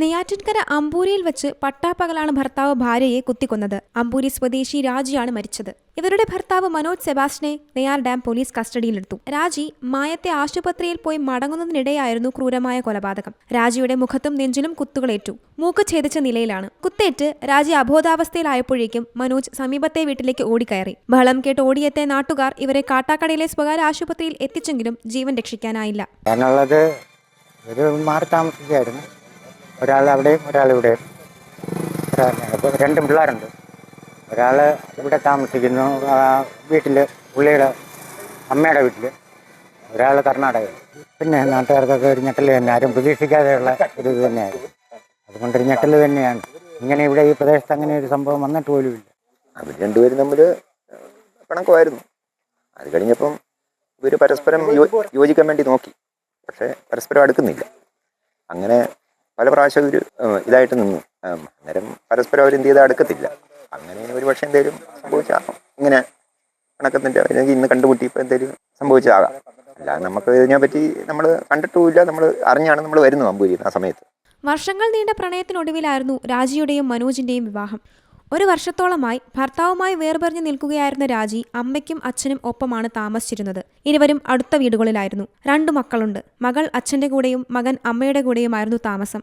നെയ്യാറ്റിൻകര അമ്പൂരിയിൽ വെച്ച് പട്ടാപ്പകലാണ് ഭർത്താവ് ഭാര്യയെ കുത്തിക്കൊന്നത്. അമ്പൂരി സ്വദേശി രാജിയാണ് മരിച്ചത്. ഇവരുടെ ഭർത്താവ് മനോജ് സെബാസ്റ്റിനെ നെയ്യാർ ഡാം പോലീസ് കസ്റ്റഡിയിലെടുത്തു. രാജി മായത്തെ ആശുപത്രിയിൽ പോയി മടങ്ങുന്നതിനിടെയായിരുന്നു ക്രൂരമായ കൊലപാതകം. രാജിയുടെ മുഖത്തും നെഞ്ചിലും കുത്തുകളേറ്റു. മൂക്ക് ഛേദിച്ച നിലയിലാണ്. കുത്തേറ്റ് രാജി അബോധാവസ്ഥയിലായപ്പോഴേക്കും മനോജ് സമീപത്തെ വീട്ടിലേക്ക് ഓടിക്കയറി. ബഹളം കേട്ട് ഓടിയെത്തിയ നാട്ടുകാർ ഇവരെ കാട്ടാക്കടയിലെ സ്വകാര്യ ആശുപത്രിയിൽ എത്തിച്ചെങ്കിലും ജീവൻ രക്ഷിക്കാനായില്ല. ഒരു മാറി താമസിക്കുകയായിരുന്നു ഒരാൾ അവിടെയും ഒരാൾ ഇവിടെയും ഇപ്പോൾ രണ്ട് പിള്ളേരുണ്ട്. ഒരാൾ ഇവിടെ താമസിക്കുന്നു വീട്ടിൽ പുള്ളിയുടെ അമ്മയുടെ വീട്ടിൽ ഒരാൾ കർണാടകയിൽ. പിന്നെ നാട്ടുകാർക്കൊക്കെ ഒരു ഞെട്ടൽ തന്നെ ആരും പ്രതീക്ഷിക്കാതെയുള്ള ഒരു ഇത് തന്നെയായിരുന്നു. അതുകൊണ്ടൊരു ഞെട്ടൽ തന്നെയാണ്. ഇങ്ങനെ ഇവിടെ ഈ പ്രദേശത്ത് അങ്ങനെ ഒരു സംഭവം വന്നിട്ട് പോലും ഇല്ല. അവർ രണ്ടുപേരും തമ്മിൽ പിണക്കമായിരുന്നു അത് കഴിഞ്ഞപ്പം ഇവർ പരസ്പരം യോജിക്കാൻ വേണ്ടി നോക്കി. പക്ഷേ പരസ്പരം അടുക്കുന്നില്ല. അങ്ങനെ പല പ്രാവശ്യം ഒരു ഇതായിട്ട് നിന്നു. അന്നേരം പരസ്പരം അവർ എന്ത് ചെയ്താൽ അടുക്കത്തില്ല. അങ്ങനെ ഒരു പക്ഷെ എന്തെങ്കിലും സംഭവിച്ചാകാം ഇങ്ങനെ കണക്കത്തിന്റെ അല്ലെങ്കിൽ ഇന്ന് കണ്ടുമുട്ടിയപ്പോൾ എന്തെങ്കിലും സംഭവിച്ചതാകാം അല്ലാതെ നമുക്ക് ഇതിനെ പറ്റി നമ്മൾ കണ്ടിട്ടുമില്ല. നമ്മൾ അറിഞ്ഞാണ് നമ്മൾ വരുന്നത് അമ്പൂരി ആ സമയത്ത്. വർഷങ്ങൾ നീണ്ട പ്രണയത്തിനൊടുവിലായിരുന്നു രാജിയുടെയും മനോജിന്റെയും വിവാഹം. ഒരു വർഷത്തോളമായി ഭർത്താവുമായി വേർപെറിഞ്ഞു നിൽക്കുകയായിരുന്ന രാജി അമ്മയ്ക്കും അച്ഛനും ഒപ്പമാണ് താമസിച്ചിരുന്നത്. ഇരുവരും അടുത്ത വീടുകളിലായിരുന്നു. രണ്ടു മക്കളുണ്ട്. മകൾ അച്ഛന്റെ കൂടെയും മകൻ അമ്മയുടെ കൂടെയുമായിരുന്നു താമസം.